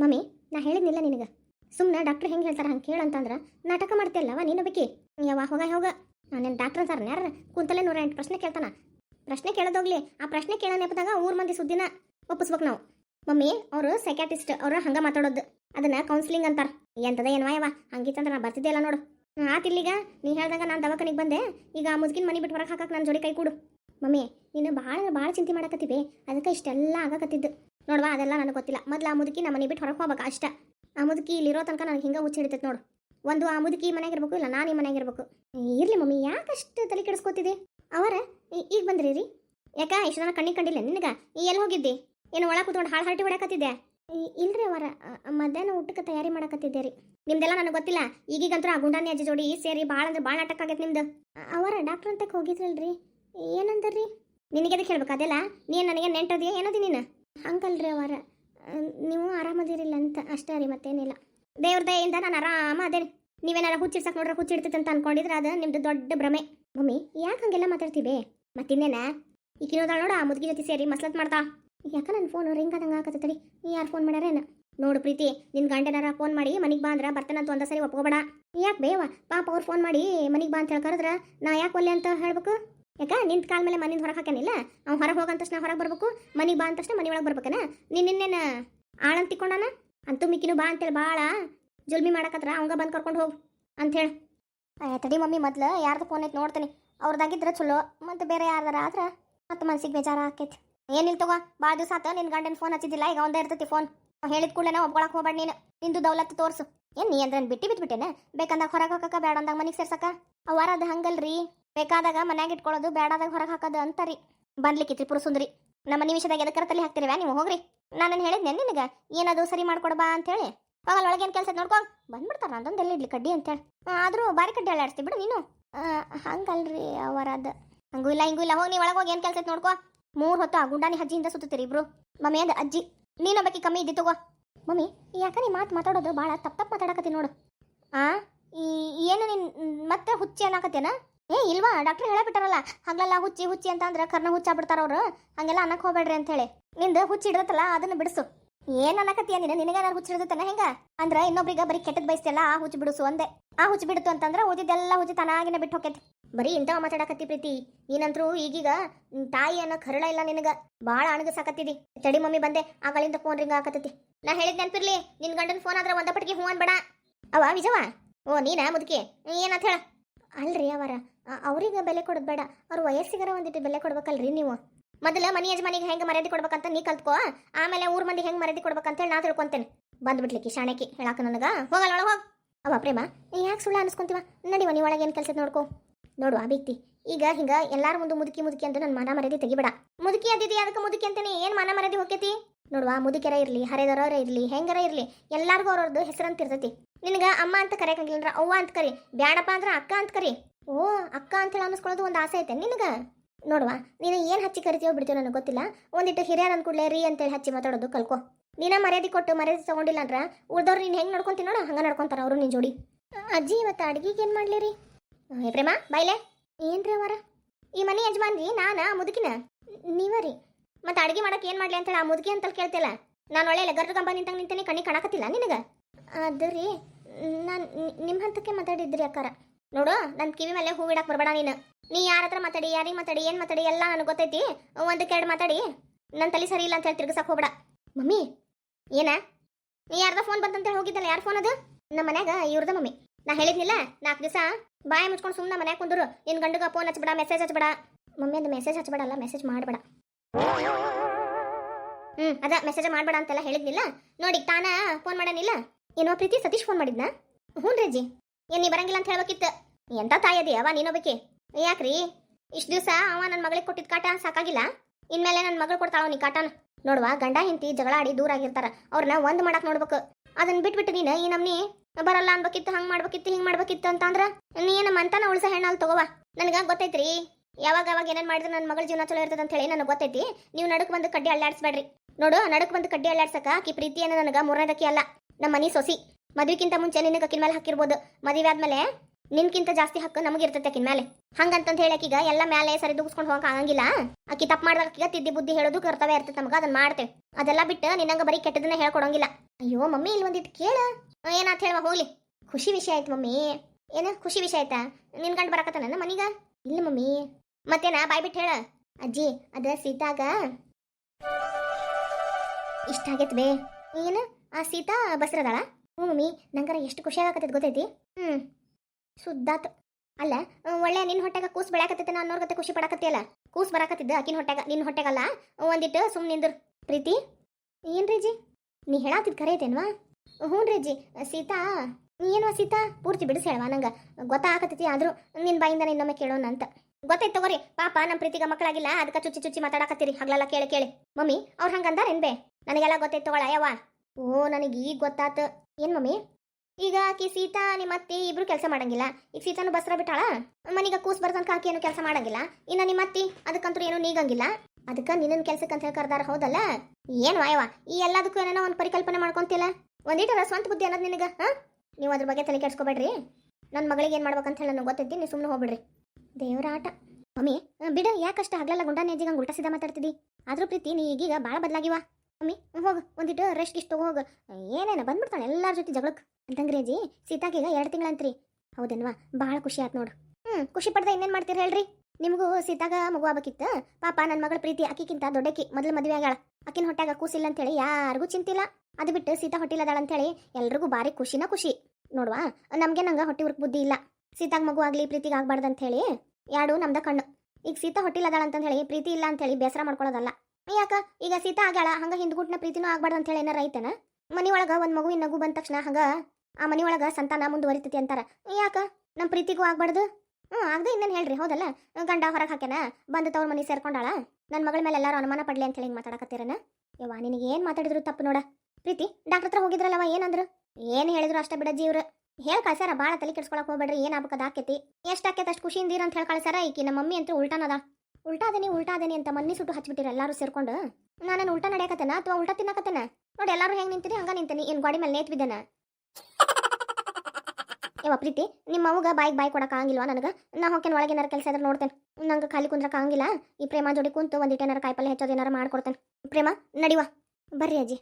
Mummy, ನಾ ಹೇಳಿದ್ನಿಲ್ಲ ನಿನಗೆ. ಸುಮ್ಮನೆ ಡಾಕ್ಟ್ರ್ ಹೆಂಗೆ ಹೇಳ್ತಾರೆ ಹಂಗೆ ಕೇಳಂತಂದ್ರೆ ನಾಟಕ ಮಾಡ್ತಿಲ್ಲವ ನೀನು ಬೇಕಿ ಯಾವ ಹೋಗ ಹೋಗ. ನಾನು ಡಾಕ್ಟ್ರ್ ಅಂತಾರೆ ಯಾರು ಕುಂತಲೇ ನೂರ ಎಂಟು ಪ್ರಶ್ನೆ ಕೇಳ್ತಾನ. ಪ್ರಶ್ನೆ ಕೇಳೋದೋಗ್ಲಿ ಆ ಪ್ರಶ್ನೆ ಕೇಳೋ ನೆಪದಾಗ ಊರು ಮಂದಿ ಸುದ್ದಿನ ಒಪ್ಪಿಸ್ಬೇಕು ನಾವು. ಮಮ್ಮಿ, ಅವರು ಸೈಕ್ಯಾಟಿಸ್ಟ್ ಅವರು ಹಂಗೆ ಮಾತಾಡೋದು. ಅದನ್ನ ಕೌನ್ಸಿಲಿಂಗ್ ಅಂತಾರೆ. ಎಂತದ ಏನು ಯವ ಹಂಗಿತ್ತಂದ್ರೆ ನಾನು ಬರ್ತಿದ್ದೆ ಇಲ್ಲ ನೋಡು. ಆತ ಆತಿಲ್ಲೀಗ ನೀ ಹೇಳ್ದಾಗ ನಾನು ದವಾಖಾನಿಗೆ ಬಂದೆ. ಈಗ ಆ ಮುದುಕಿನ ಮನೆ ಬಿಟ್ಟು ಹೊರಗೆ ಹಾಕಕ್ಕೆ ನನ್ನ ಜೋಡಿ ಕೈ ಕೊಡು. ಮಮ್ಮಿ, ನೀನು ಭಾಳ ಭಾಳ ಚಿಂತೆ ಮಾಡಕತ್ತೀವಿ ಅದಕ್ಕೆ ಇಷ್ಟೆಲ್ಲ ಆಗಕತ್ತಿದ್ದು. ನೋಡ್ವಾ, ಅದೆಲ್ಲ ನನಗೆ ಗೊತ್ತಿಲ್ಲ. ಮೊದಲು ಆ ಮುದುಕಿ ನಮ್ಮ ಮನೆ ಬಿಟ್ಟು ಹೊರಗೆ ಹೋಗ್ಬೇಕು, ಅಷ್ಟ. ಆ ಮುದುಕಿ ಇಲ್ಲಿರೋ ತನಕ ನನಗೆ ಹಿಂಗೆ ಹುಚ್ಚು ಹಿಡಿತೈತೆ ನೋಡು. ಒಂದು ಆ ಮುದುಕಿ ಮನೆಗೆ ಇರ್ಬೇಕು, ಇಲ್ಲ ನಾನು ಈ ಮನೆಗೆ ಇರ್ಬೇಕು. ಇರಲಿ ಮಮ್ಮಿ, ಯಾಕಷ್ಟು ತಲೆ ಕೆಡಿಸ್ಕೋತಿದ್ದೆ ಅವರ ಈಗ ಬಂದ್ರಿ ರೀ ಯಾಕ, ಇಷ್ಟು ಜನ ಕಣ್ಣಿಗೆ ಕಂಡಿಲ್ಲ ನಿನಗ? ಈ ಎಲ್ಲಿ ಹೋಗಿದ್ದಿ? ಏನು ಒಳಗೆ ಕೂತ್ಕೊಂಡು ಹಾಳು ಹರಟಿ ಹೊಡ್ಯಾಕತ್ತಿದ್ದೆ ಈ- ಇಲ್ರಿ ಅವರ ಮಧ್ಯಾಹ್ನ ಊಟಕ್ಕೆ ತಯಾರಿ ಮಾಡಕತ್ತಿದ್ದೆ ರೀ. ನಿಮ್ದೆಲ್ಲ ನನಗೆ ಗೊತ್ತಿಲ್ಲ. ಈಗೀಗಂತೂ ಆ ಗುಂಡಾನಿ ಅಜ್ಜಿ ಜೋಡಿ ಸೇರಿ ಭಾಳ ಅಂದ್ರೆ ಭಾಳ ನಾಟಕ ಆಗೈತೆ ನಿಮ್ದು. ಅವರ, ಡಾಕ್ಟ್ರ್ ಅಂತಕ್ಕೆ ಹೋಗಿದ್ರಲ್ರಿ? ಏನಂದ್ರಿ? ನಿನಗೆ ಅದಕ್ಕೆ ಹೇಳ್ಬೇಕು ಅದೆಲ್ಲ? ನೀನು ನನಗೆ ನೆಂಟದಿಯಾ, ಏನದಿ ನೀನು? ಹಂಗಲ್ರಿ ಅವರ. ನೀವು ಆರಾಮದಿರಿಲ್ಲ ಅಂತ. ಅಷ್ಟೇ ರೀ, ಮತ್ತೇನಿಲ್ಲ. ದೇವ್ರ ದಯಿಂದ ನಾನು ಆರಾಮ ಅದೇನಿ. ನೀವೇನಾರ ಹುಚ್ಚಿಡ್ಸಕ್ ನೋಡ್ರೆ ಹುಚ್ಚಿಡ್ತೈತೆ ಅಂತ ಅನ್ಕೊಂಡಿದ್ರೆ ಅದು ನಿಮ್ದು ದೊಡ್ಡ ಭ್ರಮೆ. ಮಮ್ಮಿ, ಯಾಕೆ ಹಂಗೆಲ್ಲ ಮಾತಾಡ್ತೀವಿ? ಮತ್ತಿನ್ನೇನ? ಈಗಿನೋದಾಳ ನೋಡ, ಆ ಮುದುಗಿ ಜೊತೆ ಸೇರಿ ಮಸ್ಲತ್ ಮಾಡ್ತಾ. ಯಾಕ ನನ್ನ ಫೋನ್ ರಿಂಗ್ ಆದಂಗೆ ನೀ ಯಾರು ಫೋನ್ ಮಾಡ್ಯಾರೇನ ನೋಡು ಪ್ರೀತಿ ನಿನ್ನ ಗಂಡನಾರ ಫೋನ್ ಮಾಡಿ ಮನಿಗೆ ಬಾ ಅಂದ್ರೆ ಬರ್ತಾನಂತ ಒಂದ ಸರಿ ಒಪ್ಕೋಬೇಡ. ಯಾಕೆ ಬೇವ? ಪಾಪ ಅವ್ರು ಫೋನ್ ಮಾಡಿ ಮನಿಗೆ ಬಾ ಅಂತ ಹೇಳಿ ಕರೆದ್ರ ನಾ ಯಾಕೆ ಒಲ್ಲೆ ಅಂತ ಹೇಳ್ಬೇಕು? ಯಾಕ? ನಿಂತ ಕಾಲ ಮೇಲೆ ಮನೆಯಿಂದ ಹೊರಗೆ ಹಾಕ್ಯಾನಿಲ್ಲ ಅವ್ನು ಹೊರಗೆ ಹೋಗಂತ ತಕ್ಷಣ ಹೊರಗೆ ಬರ್ಬೇಕು? ಮನೆಗೆ ಬಾ ಅಂದ ತಕ್ಷಣ ಮನೆ ಒಳಗೆ ಬರ್ಬೇಕನ? ನೀನು ನಿನ್ನೇನ ಆಳಂತ ತಿಕ್ಕೊಂಡಾನ ಅಂತೂ ಮಿಕ್ಕಿನೂ ಬಾ ಅಂತೇಳಿ ಭಾಳ ಜುಲ್ಮಿ ಮಾಡಕತ್ರ, ಅವಂಗ ಬಂದು ಕರ್ಕೊಂಡು ಹೋಗು ಅಂಥೇಳಿ ತಡಿ ಮಮ್ಮಿ, ಮೊದ್ಲು ಯಾರ್ದು ಫೋನ್ ಐತೆ ನೋಡ್ತೀನಿ. ಅವ್ರದ್ದಾಗಿದ್ರೆ ಚಲೋ, ಮತ್ತು ಬೇರೆ ಯಾರ್ದಾರ ಆದ್ರೆ ಮತ್ತೆ ಮನ್ಸಿಗೆ ಬೇಜಾರ ಆಕೈತಿ. ಏನಿಲ್ಲ ತಗೋ ಭಾಳ ದಿವಸ ಆತ ನಿನ್ನ ಗಂಡನ ಫೋನ್ ಹಚ್ಚಿದ್ದಿಲ್ಲ, ಈಗ ಒಂದೇ ಇರ್ತೈತಿ ಫೋನ್ ಹೇಳಿದ ಕೂಡಲೇ ಒಪ್ಕೊಳಕ್ಕೆ ಹೋಗ್ಬೇಡ ನೀನು. ನಿಂದು ದೌಲತ್ತು ತೋರ್ಸು. ಏನು ನೀ ಅಂದ್ರೆ ಬಿಟ್ಟು ಬಿಟ್ಬಿಟ್ಟೇನೆ? ಬೇಕಂದಾಗ ಹೊರಗೆ ಹಾಕಕ್ಕ ಬೇಡ ಅಂದಾಗ ಮನೆಗೆ ಸೇರ್ಸಕ್ಕ ಅದು ಹಂಗಲ್ರಿ. ಬೇಕಾದಾಗ ಮನ್ಯಾಗ ಇಟ್ಕೊಳ್ಳೋದು ಬೇಡಾದಾಗ ಹೊರಗೆ ಹಾಕೋದು ಅಂತಾರಿ. ಬಂದ್ಲಿಕ್ಕೆ ತ್ರಿಪುರ ಸುಂದರಿ. ನಮ್ಮ ಮನೆ ವಿಷಯದಾಗ ಎದಕ್ಕರ ತಲೆ ಹಾಕ್ತಿರಿವ್ಯಾ ನೀವು? ಹೋಗ್ರಿ. ನಾನು ಹೇಳಿದ್ನೆ ನಿನಗೆ? ಏನದು ಸರಿ ಮಾಡ್ಕೊಡ್ಬಾ ಅಂತೇಳಿ. ಒಳಗೆ ಏನು ಕೆಲಸ ನೋಡ್ಕೊ. ಬಂದ್ಬಿಡ್ತಾರ ಅದೊಂದು ಎಲ್ಲಿ ಇಡ್ಲಿ ಕಡ್ಡಿ ಅಂತೇಳಿ. ಆದರೂ ಬಾರಿ ಕಡ್ಡಿ ಅಲ್ಲಾಡಿಸ್ತಿ ಬಿಡು ನೀನು. ಹಂಗಲ್ರಿ ಅವರದ. ಹಂಗೂ ಇಲ್ಲ, ಹಿಂಗೂ ಇಲ್ಲ. ಹೋಗಿ ನೀ ಒಳಗೆ ಹೋಗಿ ಏನು ಕೆಲಸ ನೋಡ್ಕೊ. ಮೂರು ಹೊತ್ತು ಆ ಗುಂಡಾನಿ ಅಜ್ಜಿಯಿಂದ ಸುತ್ತೀರಿ ಇಬ್ರು. ಮಮ್ಮಿ ಅದು, ಅಜ್ಜಿ, ನೀನೊಬ್ಬಕಿ ಕಮ್ಮಿ ಇದ್ದಿ ತಗೋ. ಮಮ್ಮಿ, ಯಾಕ ನೀ ಮಾತು ಮಾತಾಡೋದು ಭಾಳ ತಪ್ಪು ತಪ್ಪು ಮಾತಾಡಕತ್ತಿ ನೋಡು. ಆ, ಈ, ಏನು ನಿನ್, ಮತ್ತೆ ಹುಚ್ಚಿ ಅನ್ನಕತ್ತೇನ? ಏ, ಇಲ್ವಾ? ಡಾಕ್ಟರ್ ಹೇಳಬಿಟ್ಟಾರಲ್ಲ ಹಗಲೆಲ್ಲ ಹುಚ್ಚಿ ಹುಚ್ಚಿ ಅಂತ ಅಂದ್ರೆ ಕರ್ನ ಹುಚ್ಚಾಬಿಡ್ತಾರ ಅವ್ರು. ಹಂಗೆಲ್ಲ ಅನ್ನಕ್ಕೆ ಹೋಗ್ಬೇಡ್ರಿ ಅಂತ ಹೇಳಿ ನಿಂದು ಹುಚ್ಚಿ ಹಿಡ್ದತ್ತಲ್ಲ ಅದನ್ನ ಬಿಡಿಸು. ಏನ್ ಅನ್ನಕತ್ತೀಯ ನೀನು? ನಿನಗೆ ಏನಾರು ಹುಚ್ಚಿ ಹಿಡ್ದತ್ತನ ಹೆಂಗ? ಅಂದ್ರ ಇನ್ನೊಬ್ರಿಗೆ ಬರೀ ಕೆಟ್ಟದ್ ಬಯಸ್ತಿಲ್ಲ ಆ ಹುಚ್ಚು ಬಿಡಿಸು ಒಂದೇ ಆ ಹುಚ್ಚು ಬಿಡ್ತು ಅಂತಂದ್ರೆ ಓದಿದ್ದೆಲ್ಲ ಹುಚ್ಚಿ ತನಾಗಿನ ಬಿಟ್ಟು ಹೋಕೈತಿ ಬರೀ ಇಂಥವ ಮಾತಾಡಕತ್ತಿ ಪ್ರೀತಿ. ನೀನಂತರೂ ಈಗೀಗ ತಾಯಿ ಅನ್ನೋ ಕರಳ ಇಲ್ಲ ನಿನಗ. ಭಾಳ ಅಣಗಸಾಕತ್ತಿದಿ. ತಡಿ ಮಮ್ಮಿ, ಬಂದೆ. ಆಗಳಿಂದ ಫೋನ್ ರಿಂಗ್ ಆಕತ್ತೈತಿ ನಾ ಹೇಳಿದ್ ನೆನ್ಪಿರ್ಲಿ, ನಿನ್ ಗಂಡನ ಫೋನ್ ಆದ್ರೆ ಒಂದ ಪಟ್ಟಿಗೆ ಹೂ ಅನ್ಬೇಡ ಅವ ವಿಜವ ಓ, ನೀನಾ ಮುದುಕಿ? ಏನಂತ ಹೇಳ? ಅಲ್ರಿ ಅವರ ಅವ್ರಿಗೆ ಬೆಲೆ ಕೊಡೋದು ಬೇಡ. ಅವ್ರ ವಯಸ್ಸಿಗರ ಒಂದಿಟ್ಟು ಬೆಲೆ ಕೊಡ್ಬೇಕಲ್ರಿ ನೀವು. ಮೊದಲ ಮನೆ ಯಜಮಾನಿಗೆ ಹೆಂಗೆ ಮರ್ಯಾದೆ ಕೊಡ್ಬೇಕಂತ ನೀ ಕಲ್ತ್ಕೋ. ಆಮೇಲೆ ಊರ್ ಮಂದಿ ಹೆಂಗೆ ಮರ್ಯಾದೆ ಕೊಡ್ಬೇಕಂತ ಹೇಳಿ ನಾ ತಿಳ್ಕೊಂತೇನೆ. ಬಂದ್ಬಿಡ್ಲಿಕ್ಕೆ ಶಾಣಕಿ ಹೇಳಾಕ ನನಗ. ಹೋಗಲ್ಲ ಹೋಗ್. ಅವ ಪ್ರೇಮ ಯಾಕೆ ಸುಳ್ಳು ಅನ್ಸ್ಕೊಂತೀವ? ನಡಿವ ನೀ ಒಳಗೆ ಏನು ಕೆಲಸ ನೋಡ್ಕೋ. ನೋಡು ಆ ವ್ಯಕ್ತಿ ಈಗ ಹಿಂಗ ಎಲ್ಲಾರ ಮುಂದೆ ಮುದುಕಿ ಮುದುಕಿ ಅಂತ ನನ್ನ ಮಾನ ಮರ್ಯಾದೆ ತೆಗಿಬೇಡ. ಮುದುಕಿ ಅಂದಿದ್ದಿ ಅದಕ್ಕೆ ಮುದುಕಿ ಅಂತಾನೆ, ಏನು ಮಾನ ಮರ್ಯಾದೆ ಹೋಗ್ಯತಿ ನೋಡುವ ಮುದುಕೆರ ಇರ್ಲಿ ಹರಿದರವರ ಇರ್ಲಿ, ಹೆಂಗರ ಇರ್ಲಿ, ಎಲ್ಲಾರ್ಗೂ ಅವ್ರದ್ದು ಹೆಸರಂತ ಇರ್ತೈತಿ. ನಿನಗ ಅಮ್ಮ ಅಂತ ಕರೆಯಂಗಿಲ್ಲ ಅವ್ವ ಅಂತ ಕರಿ, ಬ್ಯಾಡಪ್ಪ ಅಂದ್ರೆ ಅಕ್ಕ ಅಂತ ಕರಿ. ಓ, ಅಕ್ಕ ಅಂತ ಹೇಳಿ ಅನ್ನಿಸ್ಕೊಳ್ಳೋದು ಒಂದು ಆಸೆ ಐತೆ ನಿನಗ? ನೋಡುವ, ನೀನು ಏನು ಹಚ್ಚಿ ಕರಿತೀವೋ ಬಿಡ್ತೀವೋ ನನಗೆ ಗೊತ್ತಿಲ್ಲ. ಒಂದಿಟ್ಟು ಹಿರಿಯರ್ ಅಂದ್ಕೂಡ್ಲೆ ರೀ ಅಂತೇಳಿ ಹಚ್ಚಿ ಮಾತಾಡೋದು, ಕಲ್ಕೋ. ನೀನ ಮರ್ಯಾದೆ ಕೊಟ್ಟು ಮರ್ಯಾದೆ ತಗೊಂಡಿಲ್ಲ ಅಂದ್ರೆ ಉಳ್ದವ್ರು ನೀನು ಹೆಂಗೆ ನಡ್ಕೊಂತೀನಿ ನೋಡು, ಹಂಗೆ ನಡ್ಕೊಂತಾರ ಅವರು ನಿನ್ನ ಜೋಡಿ. ಅಜ್ಜಿ, ಇವತ್ತು ಅಡ್ಗಿಗೆ ಏನು ಮಾಡ್ಲಿ ರೀ? ಏ, ಪ್ರೇಮ, ಬಾಯ್ಲೆ. ಏನ್ರಿ ಅವರ? ಈ ಮನೆ ಯಜಮಾನ್ರಿ, ನಾನ, ಮುದುಕಿನ? ನೀವ ರೀ ಮತ್ತೆ ಅಡ್ಗೆ ಮಾಡಕ್ಕೆ ಏನು ಮಾಡ್ಲಿ ಅಂತೇಳಿ ಆ ಮುದುಕಿ ಅಂತಲ್ಲಿ ಕೇಳ್ತಿಲ್ಲ. ನಾನು ಒಳ್ಳೆ ಲಗರ್ದು ಕಂಬ ನಿಂತಂಗೆ ನಿಂತೇನೆ, ಕಣ್ಣಿ ಕಾಣಕತ್ತಿಲ್ಲ ನಿನಗೆ? ಅದು ರೀ ನಾನು ನಿಮ್ಮ ಹಂತಕ್ಕೆ ಮಾತಾಡಿದ್ರಿ ಅಕ್ಕಾರ. ನೋಡು ನನ್ನ ಕಿವಿ ಮೇಲೆ ಹೂ ಇಡಕ್ಕೆ ಬರಬೇಡ ನೀನು. ನೀ ಯಾರ ಹತ್ರ ಮಾತಾಡಿ, ಯಾರಿಗೆ ಮಾತಾಡಿ, ಏನು ಮಾತಾಡಿ, ಎಲ್ಲ ನನಗೆ ಗೊತ್ತೈತಿ. ಒಂದಕ್ಕೆ ಎರಡು ಮಾತಾಡಿ. ನನ್ನ ತಲೆ ಸರಿ ಇಲ್ಲ ಅಂತ ಹೇಳಿ ತಿರ್ಗಿಸಕ್ಕೆ ಹೋಗ್ಬೇಡ. ಮಮ್ಮಿ, ಏನ? ನೀ ಯಾರ್ದ ಫೋನ್ ಬಂತಂತೇಳಿ ಹೋಗಿದ್ದಲ್ಲ, ಯಾರ ಫೋನ್ ಅದು? ನಮ್ಮ ಮನ್ಯಾಗ ಇವ್ರದ ಮಮ್ಮಿ. ನಾ ಹೇಳಿದ್ನಿಲ್ಲ, ನಾಲ್ಕು ದಿವಸ ಬಾಯ ಮುಚ್ಕೊಂಡು ಸುಮ್ಮನೆ ಮನ್ಯಾಗ ಕುಂದ್ರು. ನಿನ್ ಗಂಡಗ ಫೋನ್ ಹಚ್ಬೇಡ ಮೆಸೇಜ್ ಹಚ್ಬೇಡ. ಮಮ್ಮಿ ಅದು ಮೆಸೇಜ್ ಹಚ್ಬೇಡಲ್ಲ ಮೆಸೇಜ್ ಮಾಡಬೇಡ. ಹ್ಮ್, ಅದ ಮೆಸೇಜ್ ಮಾಡಬೇಡ ಅಂತೆಲ್ಲ ಹೇಳಿದ್ನಿಲ್ಲ. ನೋಡಿ, ತಾನ ಫೋನ್ ಮಾಡನಿಲ್ಲ. ಏನೋ ಪ್ರೀತಿ ಸತೀಶ್ ಫೋನ್ ಮಾಡಿದ್ನ? ಹ್ಞೂ ರೀ ಏನ್ ನೀ ಬರಂಗಿಲ್ಲ ಅಂತ ಹೇಳ್ಬೇಕಿತ್ತು. ಎಂತ ತಾಯದಿ ಅವ ನೀನೊಬ್ಬಕಿ? ಯಾಕ್ರಿ? ಇಷ್ಟು ದಿವಸ ಅವ ನನ್ನ ಮಗಳಿಗೆ ಕೊಟ್ಟಿದ್ ಕಾಟ ಸಾಕಾಗಿಲ್ಲ. ಇನ್ಮೇಲೆ ನನ್ನ ಮಗಳು ಕೊಡ್ತಾಳ ನೀ ಕಾಟನ? ನೋಡುವ, ಗಂಡ ಹೆಂಡತಿ ಜಗಳ ಆಡಿ ದೂರ ಆಗಿರ್ತಾರ ಅವ್ರನ್ನ ಒಂದ್ ಮಾಡಕ್ ನೋಡ್ಬೇಕು. ಅದನ್ನ ಬಿಟ್ಬಿಟ್ಟು ನೀನು ಈ ನಮ್ನಿ. ಬರಲ್ಲ ಅನ್ಬೇಕಿತ್ತು, ಹಂಗ್ ಮಾಡ್ಬೇಕಿತ್ತು, ಹಿಂಗ್ ಮಾಡ್ಬೇಕಿತ್ತು ಅಂತ ಅಂದ್ರ ಮಂತಾನ ಉಳ್ಸ ಹೆಣ್ಣಲ್ಲಿ ತಗೋವಾ. ನನಗ ಗೊತ್ತೈತ್ರಿ. ಯಾವಾಗ ಅವಾಗ ಏನೇನು ಮಾಡಿದ್ರೆ ನನ್ನ ಮಗಳ ಜೀವನ ಚಲೋ ಇರ್ತದ ಅಂತ ಹೇಳಿ ನನಗೆ ಗೊತ್ತೈತಿ. ನೀವು ನಡಕ್ ಬಂದು ಕಡ್ಡಿ ಅಳ್ಳಾಡ್ಸ್ಬೇಡ್ರಿ ನೋಡು, ನಡಕ್ ಬಂದು ಕಡ್ಡಿ ಅಳ್ಳಾಡ್ಸಕ ಆಕಿ ಪ್ರೀತಿಯನ್ನು ನನಗ ಮೂರನೇದಕ್ಕೆ ಅಲ್ಲ ನಮ್ಮ ಮನಿ ಸೊಸಿ. ಮದ್ವಿಕ್ಕಿಂತ ಮುಂಚೆ ನಿನಗೆ ಅಕ್ಕಿನ ಮೇಲೆ ಹಾಕಿರ್ಬೋದು. ಮದುವೆ ಆದ್ಮೇಲೆ ನಿನ್ಕಿಂತ ಜಾಸ್ತಿ ಹಕ್ಕು ನಮಗೆ ಇರ್ತೈತೆ ಅಕ್ಕಿನ ಮೇಲೆ ಹಂಗಂತಂದ್ ಹೇಳಿ ಆಕಿಗ ಎಲ್ಲ ಮೇಲೆ ಸರಿ ದುಗಿಸ್ಕೊಂಡು ಹೋಗಕ್ ಆಗಂಗಿಲ್ಲ. ಆಕಿ ತಪ್ಪು ಮಾಡಿದಾಗ ಆಕಿಗ ತಿದ್ದಿ ಬುದ್ಧಿ ಹೇಳೋದು ಕರ್ತವ್ಯ ಇರ್ತೈತೆ ನಮಗ ಅದನ್ನ ಮಾಡ್ತೇವೆ. ಅದೆಲ್ಲ ಬಿಟ್ಟು ನಿನ್ನಂಗ ಬರೀ ಕೆಟ್ಟದನ್ನ ಹೇಳ್ಕೊಡಂಗಿಲ್ಲ. ಅಯ್ಯೋ, ಮಮ್ಮಿ ಇಲ್ಲಿ ಒಂದಿಟ್ಟು ಕೇಳ. ಏನಂತ ಹೇಳುವ, ಹೋಗ್ಲಿ. ಖುಷಿ ವಿಷಯ ಆಯ್ತು ಮಮ್ಮಿ. ಏನ, ಖುಷಿ ವಿಷಯ ಆಯ್ತಾ? ನಿನ್ ಗಂಡು ಬರಕತ್ತಾನ ಮನೀಗ? ಇಲ್ಲ ಮಮ್ಮಿ. ಮತ್ತೇನ, ಬಾಯ್ ಬಿಟ್ಟು ಹೇಳ. ಅಜ್ಜಿ, ಅದ ಸೀತಾಗ. ಇಷ್ಟ ಆಗೈತ್ ಬೇ. ಏನ, ಆ ಸೀತಾ ಬಸ್ರದಾಳ? ಹ್ಞೂ ಮಮ್ಮಿ, ನಂಗರ ಎಷ್ಟು ಖುಷಿ ಆಗಕತ್ತೈತಿ ಗೊತ್ತೈತಿ? ಹ್ಞೂ ಸುದ್ದಾತ್ ಅಲ್ಲ ಒಳ್ಳೆ ನಿನ್ನ ಹೊಟ್ಟೆಗ ಕೂಸ್ ಬೆಳಕತ್ತೈತೆ ನಾನು ಅನ್ನೋರ್ ಗತೆ ಖುಷಿ ಪಡಕತ್ತಿಯಲ್ಲ? ಕೂಸ್ ಬರಾಕತ್ತಿದ್ದ ಆಕಿನ ಹೊಟ್ಟೆಗ ನಿನ್ನ ಹೊಟ್ಟೆಗಲ್ಲ? ಒಂದಿಟ್ಟು ಸುಮ್ ನಿಂದ್ರು. ಪ್ರೀತಿ? ಏನ್ರಿ ಜಿ ನೀ ಹೇಳಾತಿದ್ ಖರೆ ಐತೇನ್ವಾ ಹ್ಞೂ ರೀ ಜಿ ಸೀತಾ ಏನವ ಸೀತಾ? ಪೂರ್ತಿ ಬಿಡಿಸಿ ಹೇಳವಾ ನಂಗೆ. ಗೊತ್ತಾಗತ್ತೈತಿ ಆದರೂ ನಿನ್ನ ಬಾಯಿಂದ ಇನ್ನೊಮ್ಮೆ ಕೇಳೋಣ ಅಂತ. ಗೊತ್ತೈತೆ ತಗೋರಿ. ಪಾಪ ನಮ್ಮ ಪ್ರೀತಿಗ ಮಕ್ಕಳಾಗಿಲ್ಲ ಅದಕ್ಕೆ ಚುಚ್ಚಿ ಚುಚ್ಚಿ ಮಾತಾಡಕತ್ತೀರಿ. ಹಗ್ಲೆಲ್ಲ ಕೇಳಿ ಕೇಳಿ. ಮಮ್ಮಿ, ಅವ್ರು ಹಂಗೆ ಅಂದಾರ ಬೇ ನನಗೆಲ್ಲ ಗೊತ್ತೈತೆ ತಗೊಳ ಯಾವ ಓ ನನಗೆ ಈಗ ಗೊತ್ತಾತ. ಏನು ಮಮ್ಮಿ? ಈಗ ಆಕಿ ಸೀತಾ, ನಿಮ್ಮ ಅತ್ತಿ ಇಬ್ರು ಕೆಲಸ ಮಾಡಂಗಿಲ್ಲ. ಈಗ ಸೀತಾನು ಬಸ್ರ ಬಿಟ್ಟಾಳ? ಮನೀಗ ಕೂಸ್ ಬರ್ತನಕ ಆಕಿ ಏನು ಕೆಲಸ ಮಾಡಂಗಿಲ್ಲ. ಇನ್ನ ನಿಮ್ಮ ಅತ್ತಿ ಅದಕ್ಕಂತೂ ಏನೂ ನೀಗಂಗಿಲ್ಲ? ಅದಕ್ಕೆ ನಿನ್ನ ಕೆಲ್ಸಕ್ಕೆ ಅಂತ ಹೇಳಿ ಕರ್ದಾರ, ಹೌದಲ್ಲ? ಏನು ವಾಯವ ಈ ಎಲ್ಲದಕ್ಕೂ ಏನೋ ಒಂದು ಪರಿಕಲ್ಪನೆ ಮಾಡ್ಕೊಂತಿಲ್ಲ. ಒಂದೀಟರ ಸ್ವಂತ ಬುದ್ಧಿ ಅನ್ನೋದು ನಿನಗೆ, ಹಾಂ? ನೀವು ಅದ್ರ ಬಗ್ಗೆ ತಲೆ ಕೆಡ್ಸ್ಕೊಬೇಡ್ರಿ. ನನ್ನ ಮಗಳಿಗೆ ಏನು ಮಾಡ್ಬೇಕಂತ ಹೇಳಿ ನನಗೆ ಗೊತ್ತೈತಿ ನೀವು ಸುಮ್ಮನೆ ಹೋಗ್ಬಿಡ್ರಿ. ದೇವ್ರ ಆಟ. ಮಮ್ಮಿ ಬಿಡ, ಯಾಕಷ್ಟ ಹಗಲೆಲ್ಲ ಗುಂಡ ನೇಜಿಗಂಗೆ ಉಲ್ಟಾ ಸೀದಾ ಮಾತಾಡ್ತಿದ್ದಿ ಆದ್ರೂ ಪ್ರೀತಿ, ನೀ ಈಗೀಗ ಭಾಳ ಬದಲಾಗಿವ. ಮಮ್ಮಿ ಹೋಗು. ಒಂದಿಟ್ಟು ರೆಸ್ಟ್ ಇಷ್ಟು ಹೋಗು. ಏನೇನ, ಬಂದ್ಬಿಡ್ತಾಳೆ ಎಲ್ಲಾರ ಜೊತೆ ಜಗಳಕ್ಕೆ ಅಂತಂಗ್ರಿ ಅಜ್ಜಿ ಸೀತಾಕೀಗ ಎರಡು ತಿಂಗಳಂತ್ರಿ. ಹೌದನ್ವಾ? ಭಾಳ ಖುಷಿ ಆಯ್ತು ನೋಡು. ಹ್ಞೂ ಖುಷಿ ಪಡ್ದೆ ಇನ್ನೇನು ಮಾಡ್ತೀರಿ ಹೇಳ್ರಿ? ನಿಮಗೂ ಸೀತಾಗ ಮಗು ಆಗ್ಬೇಕಿತ್ತು. ಪಾಪ ನನ್ನ ಮಗಳ ಪ್ರೀತಿ ಅಕ್ಕಿಕ್ಕಿಂತ ದೊಡ್ಡಕ್ಕಿ, ಮೊದಲು ಮದುವೆ ಆಗ್ಯಾಳ. ಅಕ್ಕಿನ ಹೊಟ್ಟಾಗ ಕೂಸಿಲ್ಲ ಅಂತೇಳಿ ಯಾರಿಗೂ ಚಿಂತಿಲ್ಲ. ಅದು ಬಿಟ್ಟು ಸೀತಾ ಹೊಟ್ಟಿಲದಾಳ ಅಂತೇಳಿ ಎಲ್ರಿಗೂ ಭಾರಿ ಖುಷಿನ ಖುಷಿ. ನೋಡ್ವಾ, ನಮಗೆ ನಂಗೆ ಹೊಟ್ಟೆ ಉರ್ಕ್ ಬುದ್ಧಿ ಇಲ್ಲ. ಸೀತಾಗ ಮಗು ಆಗಲಿ, ಪ್ರೀತಿಗೆ ಆಗ್ಬಾರ್ದು ಅಂತ ಹೇಳಿ ಯಾಡು ನಮ್ದ ಕಣ್ಣು. ಈಗ ಸೀತಾ ಹೊಟ್ಟಿಲ್ಲದಾಳ ಅಂತ ಹೇಳಿ, ಪ್ರೀತಿ ಇಲ್ಲ ಅಂತ ಹೇಳಿ ಬೇಸರ ಮಾಡ್ಕೊಳ್ಳೋದಲ್ಲ ಯಾಕ? ಈಗ ಸೀತಾ ಆಗ್ಯಾಳ, ಹಂಗ ಹಿಂದ್ಗುಟ್ನ ಪ್ರೀತಿನೂ ಆಗ್ಬಾರ್ದು ಅಂತ ಹೇಳಿ ಏನಾರ ಐತನ? ಮನಿ ಒಳಗ ಒಂದ್ ಮಗುವಿನ ನಗು ಬಂದ ತಕ್ಷಣ ಹಂಗ ಆ ಮನಿ ಒಳಗ ಸಂತಾನ ಮುಂದುವರಿತೈತಿ ಅಂತಾರ. ಯಾಕ? ನಮ್ಮ ಪ್ರೀತಿಗೂ ಆಗ್ಬಾರ್ದು? ಹ್ಞೂ ಆಗದೆ ಇನ್ನೇನು ಹೇಳ್ರಿ, ಹೌದಲ್ಲ? ಗಂಡ ಹೊರಗೆ ಹಾಕ್ಯಾನ, ಬಂದು ತವ್ರ ಮನಿ ಸೇರ್ಕೊಂಡಾಳ ನನ್ನ ಮಗಳ ಮೇಲೆ ಎಲ್ಲರೂ ಅನುಮಾನ ಪಡ್ಲಿ ಅಂತ ಹೇಳಿ ಮಾತಾಡಕತ್ತೀರನ? ಯವ್ವ, ನಿನಗೆ ಏನು ಮಾತಾಡಿದ್ರು ತಪ್ಪು ನೋಡ. ಪ್ರೀತಿ ಡಾಕ್ಟರ್ ಹತ್ರ ಹೋಗಿದ್ರಲ್ಲವ ಏನಂದ್ರು? ಏನು ಹೇಳಿದ್ರು ಅಷ್ಟೇ ಬಿಡ ಜೀವ್ರು. ಹೇಳಿ ಕಳ್ಸಾರ ಭಾಳ ತಲೆ ಕೆಡ್ಸ್ಕೊಳಕ್ ಹೋಗ್ಬೇಡ್ರಿ, ಏನು ಆಗ್ಬೇಕು ಆಕೈತಿ ಎಷ್ಟು ಆಕೈತೆ ಅಷ್ಟು ಅಂತ ಹೇಳಿ ಕಳ್ಸಾರ ಈಕಿ ನಮ್ಮ ಮಮ್ಮಿ ಅಂತೂ ಉಲ್ಟಾನದ ಉಲ್ಟಾ ಅದೇನಿ ಉಲ್ಟಾ ಅದೇನಿ ಅಂತ ಮನ್ನಿ ಸುಟ್ಟು ಹಚ್ಬಿಟ್ಟಿರ ಎಲ್ಲರೂ ಸೇರ್ಕೊಂಡು. ನಾನು ಉಲ್ಟಾ ನಡೆಯಕತ್ತೇನ ಅಥವಾ ಉಲ್ಟಾ ತಿನ್ನಕತ್ತೇನ? ನೋಡಿ ಎಲ್ಲರೂ ಹೆಂಗೆ ನಿಂತೀರಿ, ಹಂಗ ನಿಂತೀನಿ. ಏನು ಗಾಡಿ ಮೇಲೆ ನೇತ್ ಬಿದ್ದಾನ ಏವ ಪ್ರೀತಿ ನಿಮ್ಮ ಅವಾಗ ಬಾಯ್ ಬಾಯ್ ಕೊಡಕ್ಕೆ ಆಗಿಲ್ವಾ ನನಗೆ? ನಾ ಹೊಕ್ಕೇನು ಒಳಗೆ ಏನಾರ ಕೆಲಸ ಇದ್ರೆ ನೋಡ್ತೇನೆ. ನಂಗೆ ಖಾಲಿ ಕುಂದ್ರಕ್ಕೆ ಆಗಿಲ್ಲ ಈ ಪ್ರೇಮ ಜೋಡಿ ಕುಂತು ಒಂದಿಟ್ಟು ಏನಾರ ಕಾಯಿಪಲ್ಲೆ ಹೆಚ್ಚೋದು ಏನಾರ ಮಾಡ್ಕೊಡ್ತೇನೆ. ಪ್ರೇಮ, ನಡಿವಾ. ಬರ್ರಿ ಅಜ್ಜಿ.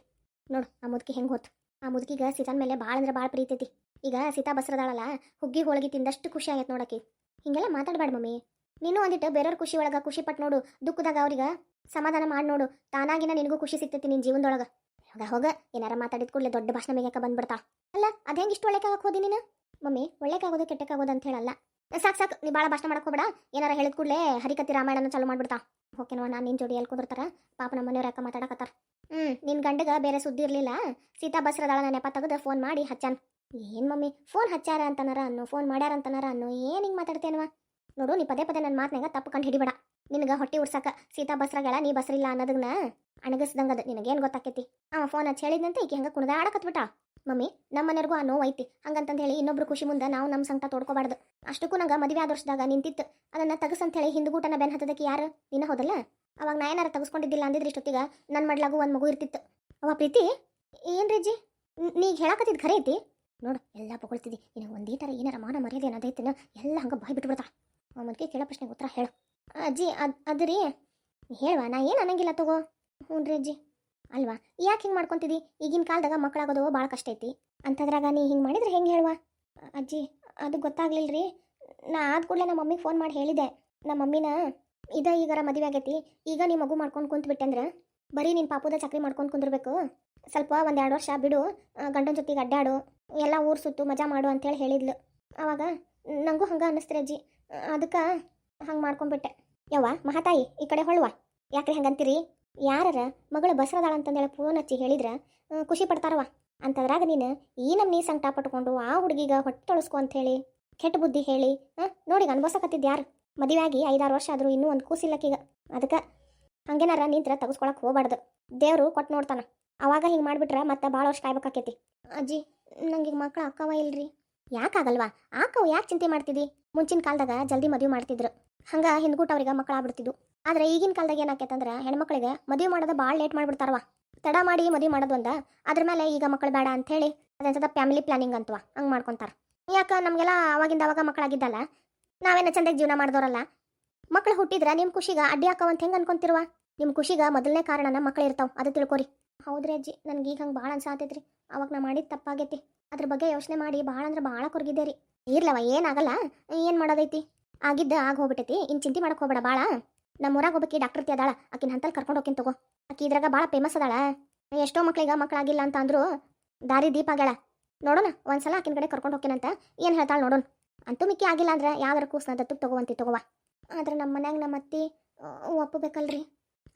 ನೋಡು, ಆ ಮುದುಕಿ ಹೆಂಗೆ ಹೊತ್ತು ಆ ಮುದುಕಿಗೆ ಸೀತಾನ್ ಮೇಲೆ ಭಾಳ ಅಂದ್ರೆ ಭಾಳ ಪ್ರೀತಿ ಈಗ ಸೀತಾ ಬಸ್ರದಾಳಲ್ಲ, ಹುಗ್ಗಿ ಹೋಳಿಗೆ ತಿಂದಷ್ಟು ಖುಷಿ ಆಗೈತೆ ನೋಡಕ್ಕೆ ಹಿಂಗೆಲ್ಲ ಮಾತಾಡಬೇಡ ಮಮ್ಮಿ. ನೀನು ಒಂದಿಟ್ಟು ಬೇರೆಯವ್ರ ಖುಷಿ ಒಳಗೆ ಖುಷಿ ಪಟ್ಟು ನೋಡು, ದುಃಖದಾಗ ಅವ್ರಿಗೆ ಸಮಾಧಾನ ಮಾಡಿ ನೋಡು, ತಾನಾಗಿನ ನಿನಗೂ ಖುಷಿ ಸಿಗ್ತೈತಿ ನಿನ್ನ ಜೀವನದೊಳಗೆ. ಹೋಗ ಹೋಗ, ಏನಾರ ಮಾತಾಡಿದ ಕೂಡಲೇ ದೊಡ್ಡ ಭಾಷಣ ಮೇಗಕ್ಕೆ ಬಂದ್ಬಿಡ್ತಾ ಅಲ್ಲ, ಅದು ಹೆಂಗೆ ಇಷ್ಟು ಒಳ್ಳೆಕಾಗಕ್ಕೆ ಹೋದಿ ನೀನು? ಮಮ್ಮಿ, ಒಳ್ಳೆಕಾಗೋದು ಕೆಟ್ಟಕ್ಕಾಗೋದು ಅಂತ ಹೇಳಲ್ಲ. ಸಾಕು ಸಾಕು, ನೀ ಭಾಳ ಭಾಷಣ ಮಾಡಕ್ಕೆ ಹೋಗ್ಬೇಡ. ಏನಾರ ಹೇಳಿದ ಕೂಡಲೇ ಹರಿಕತಿ ರಾಮಾಯಣನ ಚಾಲು ಮಾಡ್ಬಿಡ್ತಾ ಓಕೆನವ ನಾನು ನಿನ್ನ ಜೋಡಿ ಎಲ್ಲಿ ಕುಂದಿರ್ತಾರ ಪಾಪ ನಮ್ಮ ಮನೆಯವ್ರ ಯಾಕೆ ಮಾತಾಡಕತ್ತಾರ. ಹ್ಞೂ ನಿನ್ನ ಗಂಡಗ ಬೇರೆ ಸುದ್ದಿ ಇರಲಿಲ್ಲ. ಸೀತಾ ಬಸ್ರದಾಳ ನೆಪ ತೆಗೆದು ಫೋನ್ ಮಾಡಿ ಹಚ್ಚಾನ. ಏನು ಮಮ್ಮಿ, ಫೋನ್ ಹಚ್ಚಾರ ಅಂತನಾರ ಅನ್ನು, ಫೋನ್ ಮಾಡ್ಯಾರ ಅಂತನಾರ ಅನ್ನು, ಏನು ಹಿಂಗೆ ಮಾತಾಡ್ತೇನವ ನೋಡು, ನೀ ಪದೇ ಪದೇ ನನ್ನ ಮಾತನಾಗ ತಪ್ಪು ಕಂಡು ಹಿಡಿಬೇಡ. ನಿನಗೆ ಹೊಟ್ಟೆ ಉಡ್ಸಾಕ ಸೀತಾ ಬಸ್ರಾಗೆಲ್ಲ ನೀ ಬಸ್ರಿಲ್ಲ ಅನ್ನೋದನ್ನ ನಿನಗೆ ನಿನಗೇನು ಗೊತ್ತಾಕೈತಿ? ಅವ ಫೋನ್ ಹಚ್ಚಿ ಹೇಳಿದಂತೆ ಈಕೆ ಹಂಗೆ ಕುಣಿದಾಡಕತ್ಬಿಟ್ಟ ಮಮ್ಮಿ ನಮ್ಮ ಮನೆಯವ್ರಿಗೂ ಆ ನೋವು ಐತಿ. ಹಂಗಂತಂದು ಹೇಳಿ ಇನ್ನೊಬ್ರು ಖುಷಿ ಮುಂದೆ ನಾವು ನಮ್ಮ ಸಂಕಟ ತೋಡ್ಕೋಬಾರ್ದು. ಅಷ್ಟಕ್ಕೂ ನಂಗೆ ಮದುವೆ ಆದ ವರ್ಷದಾಗ ನಿಂತಿತ್ತು. ಅದನ್ನು ತಗಸಂತ ಹೇಳಿ ಹಿಂದುಗೂಟನ ಬೆನ್ ಹತ್ತದಕ್ಕೆ ಯಾರು? ನಿನ್ನ ಹೋದಲ್ಲ? ಅವಾಗ ನಾ ಏನಾರ ತಗಸ್ಕೊಂಡಿದ್ದಿಲ್ಲ ಅಂದಿದ್ರೆ ಇಷ್ಟೊತ್ತಿಗೆ ನನ್ನ ಮಾಡ್ಲಾಗು ಒಂದು ಮಗು ಇರ್ತಿತ್ತು. ಅವ ಪ್ರೀತಿ? ಏನ್ರಿ ರೀಜಿ ನೀ ಹೇಳಕತ್ತಿದ್ ಖರೆ ಐತಿ? ನೋಡು, ಎಲ್ಲ ಪಗೊಳ್ತಿದ್ದಿ ನಿನಗೆ ಒಂದೀಟರ ಏನಾರ ಮಾನ ಮರ್ಯಾದೆ ಅನ್ನೋದೈತಿನ ಎಲ್ಲ ಹಂಗೆ ಬಾಯ್ ಬಿಟ್ಬಿಡ್ತಾ ಆ ಮೊದಲಿಗೆ ಕೇಳೋ ಪ್ರಶ್ನೆಗೆ ಉತ್ತರ ಹೇಳು. ಅಜ್ಜಿ, ಅದು ಅದು ರೀ ಹೇಳುವ, ನಾ ಏನು ಅನ್ನಂಗಿಲ್ಲ ತಗೋ. ಹ್ಞೂ ರೀ ಅಜ್ಜಿ. ಅಲ್ವಾ? ಯಾಕೆ ಹಿಂಗೆ ಮಾಡ್ಕೊತಿದ್ದಿ ಈಗಿನ ಕಾಲದಾಗ ಮಕ್ಕಳಾಗೋದು ಭಾಳ ಕಷ್ಟ ಐತಿ. ಅಂಥದ್ರಾಗ ನೀ ಹಿಂಗೆ ಮಾಡಿದ್ರೆ ಹೆಂಗೆ ಹೇಳುವ? ಅಜ್ಜಿ, ಅದು ಗೊತ್ತಾಗ್ಲಿಲ್ಲ ರೀ ನಾ ಆದ ಕೂಡಲೇ ನಮ್ಮ ಮಮ್ಮಿಗೆ ಫೋನ್ ಮಾಡಿ ಹೇಳಿದೆ. ನಮ್ಮ ಮಮ್ಮಿನ, ಇದ ಈಗಾರ ಮದುವೆ ಆಗೈತಿ. ಈಗ ನೀ ಮಗು ಮಾಡ್ಕೊಂಡು ಕುಂತ್ಬಿಟ್ಟೆ ಅಂದ್ರೆ ಬರೀ ನಿನ್ನ ಪಾಪುದ ಚಕ್ರಿ ಮಾಡ್ಕೊಂಡು ಕುಂದಿರ್ಬೇಕು. ಸ್ವಲ್ಪ ಒಂದು ಎರಡು ವರ್ಷ ಬಿಡು ಗಂಡನ ಜೊತೆಗೆ ಅಡ್ಡಾಡು, ಎಲ್ಲ ಊರು ಸುತ್ತು ಮಜಾ ಮಾಡು ಅಂತೇಳಿ ಹೇಳಿದ್ಲು. ಆವಾಗ ನನಗೂ ಹಂಗೆ ಅನ್ನಿಸ್ತೀರಿ ಅಜ್ಜಿ. ಅದಕ್ಕೆ ಹಂಗೆ ಮಾಡ್ಕೊಂಬಿಟ್ಟೆ ಯವ್ವ, ಮಹಾತಾಯಿ, ಈ ಕಡೆ ಹೊಳ್ವ ಯಾಕ್ರಿ ಹಂಗಂತೀರಿ? ಯಾರರ ಮಗಳು ಬಸರದಾಳ ಅಂತಂದೇಳಿ ಫೋನ್ ಹಚ್ಚಿ ಹೇಳಿದ್ರೆ ಖುಷಿ ಪಡ್ತಾರವ ಅಂತದ್ರಾಗ ನೀನು ಈ ನಮ್ಮ ನೀ ಸಂಕಟ ಪಟ್ಕೊಂಡು ಆ ಹುಡುಗಿಗೆ ಹೊಟ್ಟೆ ತೊಳಸ್ಕೊ ಅಂತ ಹೇಳಿ, ಕೆಟ್ಟ ಬುದ್ಧಿ ಹೇಳಿ, ಹಾಂ, ನೋಡಿ ಅನ್ಭವಿಸಕತ್ತಿದ್ದು ಯಾರು? ಮದುವೆಯಾಗಿ ಐದಾರು ವರ್ಷ ಆದರೂ ಇನ್ನೂ ಒಂದು ಕೂಸಿಲ್ಲಕ್ಕೀಗ. ಅದಕ್ಕೆ ಹಂಗೇನಾರ ನಿಂತ್ರ ತೆಗೆಸ್ಕೊಳಕ್ಕೆ ಹೋಗ್ಬಾರ್ದು. ದೇವರು ಕೊಟ್ಟು ನೋಡ್ತಾನೆ. ಅವಾಗ ಹಿಂಗೆ ಮಾಡಿಬಿಟ್ರೆ ಮತ್ತೆ ಭಾಳ ವರ್ಷ ಕಾಯ್ಬೇಕಾಕೈತಿ. ಅಜ್ಜಿ, ನಂಗೆ ಈಗ ಮಕ್ಕಳು ಅಕ್ಕವ ಇಲ್ರಿ. ಯಾಕಾಗಲ್ವಾ? ಆಕವು ಯಾಕೆ ಚಿಂತೆ ಮಾಡ್ತಿದ್ದಿ? ಮುಂಚಿನ ಕಾಲದಾಗ ಜಲ್ದಿ ಮದುವೆ ಮಾಡ್ತಿದ್ರು. ಹಂಗ ಹಿಂದ್ಗೂಟ ಅವ್ರಿಗೆ ಮಕ್ಕಳು ಆಗ್ಬಿಡ್ತಿದ್ವು. ಆದ್ರೆ ಈಗಿನ ಕಾಲದಾಗ ಏನಾಕೈತಂದ್ರೆ ಹೆಣ್ಮಕ್ಳಿಗೆ ಮದುವೆ ಮಾಡೋದು ಭಾಳ ಲೇಟ್ ಮಾಡ್ಬಿಡ್ತಾರವ ತಡ ಮಾಡಿ ಮದುವೆ ಮಾಡೋದು ಒಂದ ಅದ್ರ ಮೇಲೆ ಈಗ ಮಕ್ಕಳು ಬೇಡ ಅಂತ ಹೇಳಿ ಅದಂತದ ಫ್ಯಾಮಿಲಿ ಪ್ಲಾನಿಂಗ್ ಅಂತವ. ಹಂಗೆ ಮಾಡ್ಕೊಂತಾರ. ಯಾಕ ನಮಗೆಲ್ಲ ಅವಾಗಿಂದ ಅವಾಗ ಮಕ್ಕಳಾಗಿದ್ದಲ್ಲ? ನಾವೇನ ಚಂದಾಗಿ ಜೀವನ ಮಾಡಿದವರಲ್ಲ ಮಕ್ಳು ಹುಟ್ಟಿದ್ರೆ ನಿಮ್ಮ ಖುಷಿಗ ಅಡ್ಡಿ ಹಾಕವಂತ ಹೆಂಗೆ ಅನ್ಕೊಂತಿರುವ? ನಿಮ್ಮ ಖುಷಿಗ ಮೊದಲನೇ ಕಾರಣನ ಮಕ್ಳು ಇರ್ತಾವ, ಅದು ತಿಳ್ಕೊರಿ. ಹೌದ್ರಿ ಅಜ್ಜಿ ನನ್ಗೆ ಈಗ ಹಂಗೆ ಭಾಳ ಅನ್ಸಾತೈತ್ರಿ ಅವಾಗ ನಾ ಮಾಡಿದ ತಪ್ಪಾಗೈತಿ. ಅದ್ರ ಬಗ್ಗೆ ಯೋಚನೆ ಮಾಡಿ ಭಾಳ ಅಂದ್ರೆ ಭಾಳ ಕೊರಗಿದ್ದೆ ರೀ. ಇರ್ಲವ, ಏನಾಗಲ್ಲ, ಏನು ಮಾಡೋದೈತಿ? ಆಗಿದ್ದ ಆಗ ಹೋಗ್ಬಿಟ್ಟೈತಿ ಇನ್ನು ಚಿಂತೆ ಮಾಡಕ್ ಹೋಗ್ಬೇಡ ಭಾಳ ನಮ್ಮ ಊರಾಗ ಒಬ್ಬಕಿ ಡಾಕ್ಟರ್ ಅದಾಳ, ಆಕಿನ ಹಂತಲ್ಲಿ ಕರ್ಕೊಂಡು ಹೋಗಿನ್ ತಗೋ. ಆಕಿ ಇದ್ರಾಗ ಭಾಳ ಫೇಮಸ್ ಅದಾಳ. ಎಷ್ಟೋ ಮಕ್ಳಿಗೆ ಮಕ್ಕಳಾಗಿಲ್ಲ ಅಂತ ಅಂದ್ರು, ದಾರಿ ದೀಪ ಆಗ್ಯಾಳ. ನೋಡೋಣ, ಒಂದ್ಸಲ ಆಕಿನ ಕಡೆ ಕರ್ಕೊಂಡು ಹೋಗ್ತೀನಂತ ಏನು ಹೇಳ್ತಾಳೆ ನೋಡೋಣ. ಅಂತೂ ಮಿಕ್ಕಿ ಆಗಿಲ್ಲ ಅಂದ್ರೆ ಯಾವ್ದಾರ ಕೂಸ್ನ ದತ್ತು ತಗೋವಂತಿ ತಗೋವ. ಆದ್ರೆ ನಮ್ಮ ಮನ್ಯಾಗ ನಮ್ಮ ಅತ್ತಿ ಒಪ್ಪಬೇಕಲ್ರಿ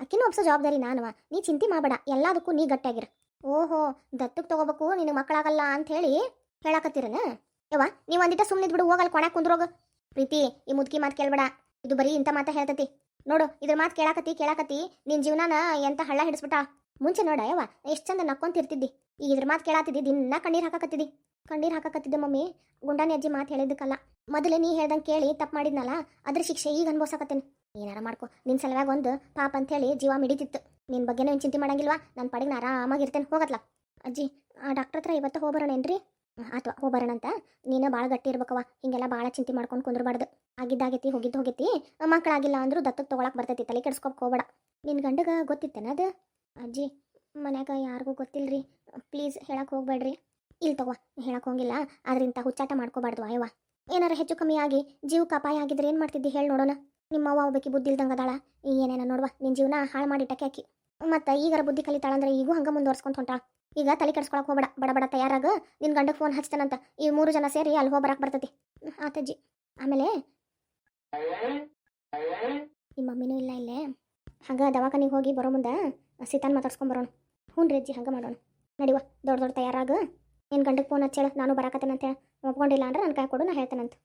ಅಕ್ಕಿನೂ ಒಪ್ಸೋ ಜವಾಬ್ದಾರಿ ನಾನು ನೀ ಚಿಂತೆ ಮಾಡಬೇಡ, ಎಲ್ಲದಕ್ಕೂ ನೀ ಗಟ್ಟಿಯಾಗಿರ ಓಹೋ ದತ್ತಕ್ಕೆ ತಗೋಬೇಕು, ನಿನಗೆ ಮಕ್ಕಳಾಗಲ್ಲ ಅಂತ ಹೇಳಿ ಹೇಳಾಕತ್ತೀರನ? ಯವ್ವ, ನೀವು ಒಂದಿಟ ಸುಮ್ಮನೆ ಬಿಡು ಹೋಗಲ್ಲ ಕೊಣಾಕ್ ಕುಂದ್ರೋಗ. ಪ್ರೀತಿ, ಈ ಮುದ್ಕಿ ಮಾತು ಕೇಳ್ಬೇಡ. ಇದು ಬರೀ ಇಂಥ ಮಾತಾ ಹೇಳ್ತತಿ. ನೋಡು, ಇದ್ರ ಮಾತು ಕೇಳಾಕತಿ ಕೇಳಾಕತಿ ನಿನ್ನ ಜೀವನಾನ ಎಂತ ಹಳ್ಳ ಹಿಡಿಸ್ಬಿಟ್ಟ. ಮುಂಚೆ ನೋಡ ಯವ್ವ, ಎಷ್ಟು ಚಂದ ನಕ್ಕೊಂತಿರ್ತಿದ್ದಿ. ಈಗ ಇದ್ರ ಮಾತು ಕೇಳಾತಿದ್ದಿ ದಿನ ಕಣ್ಣೀರು ಹಾಕಕತ್ತಿದ್ದಿ ಕಣ್ಣೀರು ಹಾಕಕತ್ತಿದ್ದೆ ಮಮ್ಮಿ, ಗುಂಡಾನಿ ಅಜ್ಜಿ ಮಾತು ಹೇಳಿದ್ದಕ್ಕಲ್ಲ. ಮೊದಲೇ ನೀ ಹೇಳ್ದಂಗೆ ಕೇಳಿ ತಪ್ಪು ಮಾಡಿದ್ನಲ್ಲ, ಅದ್ರ ಶಿಕ್ಷೆ ಈಗ ಅನ್ಭವಿಸಕತ್ತೇನೆ. ಏನಾರ ಮಾಡ್ಕೊ. ನಿನ್ ಸಲುವಾಗಿ ಒಂದು ಪಾಪ ಅಂತ ಹೇಳಿ ಜೀವ ಮಿಡಿತಿತ್ತು ನಿನ್ ಬಗ್ಗೆನೂ ಏನು ಚಿಂತೆ ಮಾಡಂಗಿಲ್ವಾ? ನನ್ನ ಪಾಡಿಗೆ ನಾ ಆರಾಮಾಗಿರ್ತೇನೆ. ಹೋಗತ್ಲ ಅಜ್ಜಿ, ಆ ಡಾಕ್ಟರ್ ಹತ್ರ ಇವತ್ತು ಹೋಗ್ಬರೋಣೇನ್ರಿ? ಅಥವಾ ಹೋಗ್ಬರೋಣಂತ. ನೀನು ಭಾಳ ಗಟ್ಟಿ ಇರ್ಬೇಕವ ಹಿಂಗೆಲ್ಲ ಭಾಳ ಚಿಂತೆ ಮಾಡ್ಕೊಂಡು ಕುಂದ್ರಬಾರ್ದು. ಆಗಿದ್ದಾಗೈತಿ, ಹೋಗಿದ್ದು ಹೋಗೈತಿ. ಮಕ್ಕಳಾಗಿಲ್ಲ ಅಂದ್ರೂ ದತ್ತಕ್ಕೆ ತೊಗೊಳಕ್ಕೆ ಬರ್ತೈತಿ. ತಲೆ ಕೆಡ್ಸ್ಕೊಕ್ ಹೋಗ್ಬೇಡ. ನಿನ್ನ ಗಂಡಗ ಗೊತ್ತಿತ್ತೇನ ಅದು? ಅಜ್ಜಿ, ಮನ್ಯಾಗ ಯಾರಿಗೂ ಗೊತ್ತಿಲ್ರಿ. ಪ್ಲೀಸ್ ಹೇಳಕ್ಕೆ ಹೋಗ್ಬೇಡ್ರಿ. ಇಲ್ಲಿ ತಗೋ, ಹೇಳಕ್ ಹೋಗಿಲ್ಲ. ಆದ್ರಿಂತ ಹುಚ್ಚಾಟ ಮಾಡ್ಕೋಬಾರ್ದು ಅಯ್ಯವ ಏನಾರ ಹೆಚ್ಚು ಕಮ್ಮಿ ಆಗಿ ಜೀವಕ್ಕೆ ಅಪಾಯ ಆಗಿದ್ರೆ ಏನು ಮಾಡ್ತಿದ್ದಿ ಹೇಳಿ ನೋಡೋಣ. ನಿಮ್ಮ ಅವ್ವ ಬುದ್ಧಿ ಇಲ್ದಂಗ ಅದಾಳ. ಏನೇನ ನೋಡುವ ನಿನ್ನ ಜೀವನ ಹಾಳು ಮಾಡಿಟ್ಟಕ್ಕೆ ಹಾಕಿ ಮತ್ತು ಈಗಾರ ಬುದ್ಧಿ ಕಲಿತಾಳಂದ್ರೆ ಈಗೂ ಹಂಗೆ ಮುಂದುವರ್ಸ್ಕೊಂತ ಹೊಂಟಾಳ. ಈಗ ತಲೆ ಕೆಡ್ಸ್ಕೊಳಕ್ ಹೋಗ್ಬೇಡ, ಬಡ ಬಡ ತಯಾರಾಗ ನಿನ್ನ ಗಂಡಕ್ಕೆ ಫೋನ್ ಹಚ್ತಾನಂತ. ಈ ಮೂರು ಜನ ಸೇರಿ ಅಲ್ಲಿ ಹೋಗ್ಬರಕ್ಕೆ ಬರ್ತೈತಿ. ಆತಜ್ಜಿ, ಆಮೇಲೆ ನಿಮ್ಮ ಮಮ್ಮಿನೂ ಇಲ್ಲ ಇಲ್ಲೇ. ಹಂಗೆ ದವಾಖಾನಿಗೆ ಹೋಗಿ ಬರೋ ಮುಂದೆ ಸೀತಾನ್ ಮಾತಾಡ್ಸ್ಕೊಂಡು ಬರೋಣ. ಹ್ಞೂ ರೀ ಅಜ್ಜಿ, ಹಂಗೆ ಮಾಡೋಣ. ನಡಿವ, ದೊಡ್ಡ ದೊಡ್ಡ ತಯಾರಾಗ. ನಿನ್ನ ಗಂಡಕ್ಕೆ ಫೋನ್ ಹಚ್ಚೇಳ, ನಾನು ಬರಾಕತ್ತೇನಂತ ಒಪ್ಕೊಂಡಿಲ್ಲ ಅಂದ್ರೆ ನನ್ನ ಕೈ ಕೊಡು, ನಾ ಹೇಳ್ತೇನಂತ.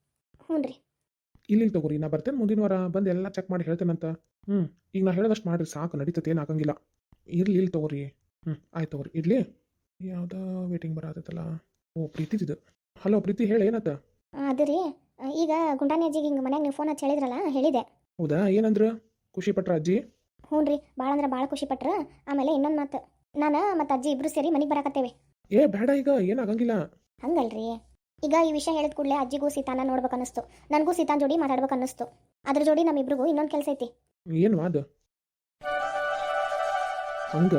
ಹ್ಞೂ ಇಲ್ಲಿ ತಗೋರಿ ನಾ ಬರ್ತೇನೆ ಮುಂದಿನ ವಾರ ಬಂದು ಎಲ್ಲ ಚೆಕ್ ಮಾಡಿ ಹೇಳ್ತೇನಂತ. ಹ್ಞೂ ಈಗ ನಾ ಹೇಳಿದಷ್ಟು ಮಾಡಿರಿ ಸಾಕು ನಡೀತೈತೆ ಏನು ಆಗಂಗಿಲ್ಲ. ಇರ್ಲಿ ಇಲ್ಲಿ ತಗೋರಿ ಹ್ಞೂ ಆಯ್ತು ತಗೋರಿ ಇರಲಿ. ಯಾವುದೋ ವೇಟಿಂಗ್ ಬರತ್ತಲ್ಲ ಓ ಪ್ರೀತಿದು ಹಲೋ ಪ್ರೀತಿ ಹೇಳಿ ಏನತ್ತ? ಅದು ರೀ. ಈಗ ಗುಂಡಾನಿ ಅಜ್ಜಿಗೆ ಹಿಂಗೆ ಮನ್ಯಾಗ ನೀವು ಫೋನ್ ಹಚ್ಚಿ ಹೇಳಿದ್ರಲ್ಲ ಹೇಳಿದೆ. ಹೌದಾ ಏನಂದ್ರು? ಖುಷಿ ಪಟ್ರ ಅಜ್ಜಿ? ಹ್ಞೂ ರೀ ಭಾಳ ಅಂದ್ರೆ ಭಾಳ ಖುಷಿ ಪಟ್ರ. ಆಮೇಲೆ ಇನ್ನೊಂದು ಮಾತು. ನಾನು ಮತ್ತು ಅಜ್ಜಿ ಇಬ್ರು ಸೇರಿ ಮನೆಗೆ ಬರಕತ್ತೇವೆ. ಏ ಬೇಡ ಈಗ ಏನಾಗಂಗಿಲ್ಲ ಹಂಗಲ್ರಿ. ಈಗ ಈ ವಿಷಯ ಹೇಳಿದ ಕೂಡಲೇ ಅಜ್ಜಿಗೂ ಸೀತಾನ ನೋಡ್ಬೇಕು ಅನ್ನಿಸ್ತು ನನಗೂ ಸೀತಾನ್ ಜೋಡಿ ಮಾತಾಡ್ಬೇಕು ಅನ್ನಿಸ್ತು ಅದ್ರ ಜೋಡಿ ನಮ್ಮಿಬ್ರಿಗೂ ಇನ್ನೊಂದು ಕೆಲಸ ಐತಿ. ಏನು ಅದು? ಹಂಗ?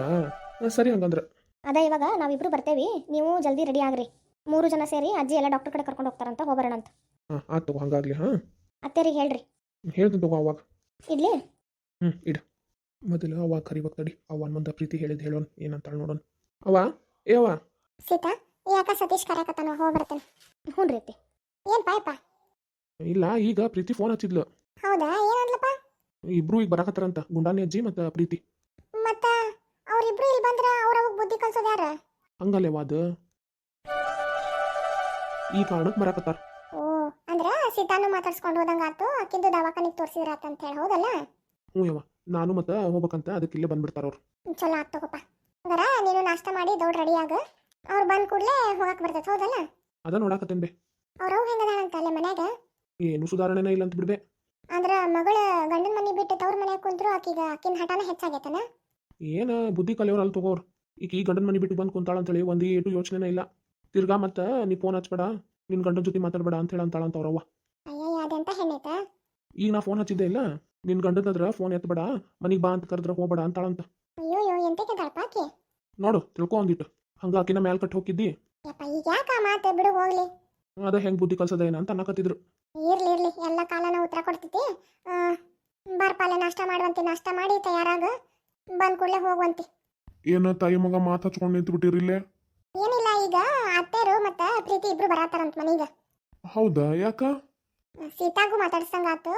ಸರಿ ಹಂಗಂದ್ರೆ. ಅದ ಇವಾಗ ನಾವಿಬ್ರು ಬರ್ತೇವಿ. ನೀವು ಜಲ್ದಿ ರೆಡಿ ಆಗ್ರಿ. ಮೂರು ಜನ ಸೇರಿ ಅಜ್ಜಿ ಎಲ್ಲ ಡಾಕ್ಟರ್ ಕಡೆ ಕರ್ಕೊಂಡು ಹೋಗ್ತಾರಂತ ಹೋಗ್ಬರೋಣಂತ ಹಾಂ ಆಯ್ತು ತಗೋ ಹಂಗಾಗ್ಲಿ ಹಾಂ? ಅತ್ತೇರಿಗೆ ಹೇಳ್ರಿ. ಹೇಳ್ತೀನಿ ತಗೋ ಅವಾಗ. ಇಡ್ಲಿ? ಹ್ಞೂ ಇಡ. ಮೊದಲು ಅವಾಗ ಕರಿಬೇಕು ತಡಿ. ಅವನ ಮುಂದೆ ಪ್ರೀತಿ ಹೇಳಿದ್ ಹೇಳೋಣ ಏನಂತ ನೋಡೋಣ ಅವ ಏ ಅವ ಸೀತಾ? ಯಾಕ ಸತೀಶ್ ಕರೆಕತ್ತಾನ ಹೋಗಿ ಬರ್ತೇನೆ. ಹ್ಞೂ ರೀ ಏನ್ ಪಾಯಪ್ಪ? ಇಲ್ಲ ಈಗ ಪ್ರೀತಿ ಫೋನ್ ಹಚ್ಚಿದ್ಲು. ಹೌದಾ? ಏನಂದ್ಲಪ್ಪ? ಇಬ್ರು ಈಗ ಬರಾಕತ್ತಾರಂತ ಗುಂಡಾನಿ ಅಜ್ಜಿ ಮತ್ತು ಪ್ರೀತಿ. ಮತ್ತ ಅವ್ರಿಬ್ರು ಇಲ್ಲಿ ಬಂದ್ರ ಅವ್ರ ಅವಾಗ ಬುದ್ಧಿ ಕಲ್ಸೋದು ಯಾರ? ಹಂಗಲ್ಲೇವ ಅದು? ಈ ಕಾರಣಕ್ಕೆ ಬರಾಕತ್ತಾರ. ಓ ಅಂದ್ರ ಸೀತಾನು ಮಾತಾಡ್ಸ್ಕೊಂಡು ಹೋದಂಗ ಆತು ಆಕಿಂದು ದವಾಖಾನಿಗೆ ತೋರಿಸಿದ್ರ ಅಂತ ಹೇಳಿ ಹೌದಲ್ಲ? ಹ್ಞೂ ಯವ್ವ ನಾನು ಮತ್ತೆ ಹೋಗ್ಬೇಕಂತ ಅದಕ್ಕೆ ಇಲ್ಲೇ ಬಂದ್ಬಿಡ್ತಾರ ಅವ್ರು. ಚಲೋ ಆತ್ ತಗೋಪ್ಪ ಹಂಗಾರ ನೀನು ನಾಷ್ಟ ಮಾಡಿ ದೌಡ್ ರೆಡಿ ಆಗ. ಅವ್ರು ಬಂದ್ ಕೂಡಲೇ ಹೋಗಕ್ ಬರ್ತೈತೆ ಹೌದಲ್ಲ? ಅದ ನೋಡಾಕತ್ತೇನ್ ಬೇ ಅವ್ರವ್ ಹೆಂಗದಾಳಂತ ಅಲ್ಲೇ ಮನ್ಯಾಗ? ಏನು ಸುಧಾರಣೆನೇ ಇಲ್ಲ ಅಂತ ಬಿಡ್ಬೆ ಅಂದ್ರ ಮಗಳ ಗಂಡನ ಮನೆ ಬಿಟ್ಟು ತವ್ರ ಮನೆ ಕುಂತ್ರು ಆಕಿಗ ಆಕಿನ ಹಠಾನ ಹೆಚ್ಚಾಗೈತನ? ಏನು ಬುದ್ಧಿ ಕಲಿಯೋರು ಅಲ್ಲಿ ತಗೋರ್. ಈಗ ಈ ಗಂಡನ ಮನೆ ಬಿಟ್ಟು ಬಂದು ಕುಂತಾಳ ಅಂತೇಳಿ ಒಂದು ಏಟು ಯೋಚನೆನೇ ಇಲ್ಲ. ತಿರ್ಗಾ ಮತ್ತ ನೀ ಫೋನ್ ಹಚ್ಬೇಡ ನಿನ್ ಗಂಡನ ಜೊತೆ ಮಾತಾಡ್ಬೇಡ ಅಂತ ಹೇಳ ಅಂತಾಳ ಅಂತ ಅವ್ರವ್ವ ಅಯ್ಯಯ್ಯ ಅದೆಂತ ಹೆಣ್ಣೈತ? ಈಗ ನಾ ಫೋನ್ ಹಚ್ಚಿದ್ದೆ ಇಲ್ಲ? ನಿನ್ ಗಂಡನದ್ರ ಫೋನ್ ಎತ್ತಬೇಡ ಮನಿಗೆ ಬಾ ಅಂತ ಕರೆದ್ರ ಹೋಗ್ಬೇಡ ಅಂತಾಳಂತ ಅಯ್ಯೋಯ್ಯೋ ಎಂತಕ್ಕೆ ನೋಡು ತಿಳ್ಕೊ ಒಂದಿಟ್ಟು. ಹಂಗ ಆಕಿನ ಮ್ಯಾಲ್ ಕಟ್ ಹೋಗಿದ್ದಿ? ಯಪ್ಪ ಈಗ ಯಾಕ ಆ ಮಾತು ಬಿಡು ಹೋಗ್ಲಿ. ಅದ ಹೆಂಗ್ ಬುದ್ಧಿ ಕಲ್ಸದ ಏನ ಅಂತ ಅನ್ನಕತ್ತಿದ್ರು. ಇರ್ಲಿ ಇರ್ಲಿ ಎಲ್ಲಾ ಕಾಲನ ಉತ್ತರ ಕೊಡ್ತೈತಿ. ಬರ್ಪಾಲೆ ನಾಷ್ಟ ಮಾಡುವಂತೆ ನಾಷ್ಟ ಮಾಡಿ ತಯಾರಾಗ ಬಂದ್ ಕೂಡಲೇ ಹೋಗುವಂತಿ. ಏನ ತಾಯಿ ಮಗ ಮಾತು ಹಚ್ಕೊಂಡು ನಿಂತು ಬಿಟ್ಟಿರಿಲ್ಲೇ ಏನಿಲ್ಲ ಈಗ ಅತ್ತೆರು ಮತ್ತ ಪ್ರೀತಿ ಇಬ್ರು ಬರಾತಾರಂತ ಮನೀಗ. ಹೌದಾ ಯಾಕ? ಸೀತಾಗೂ ಮಾತಾಡ್ಸಂಗಾತು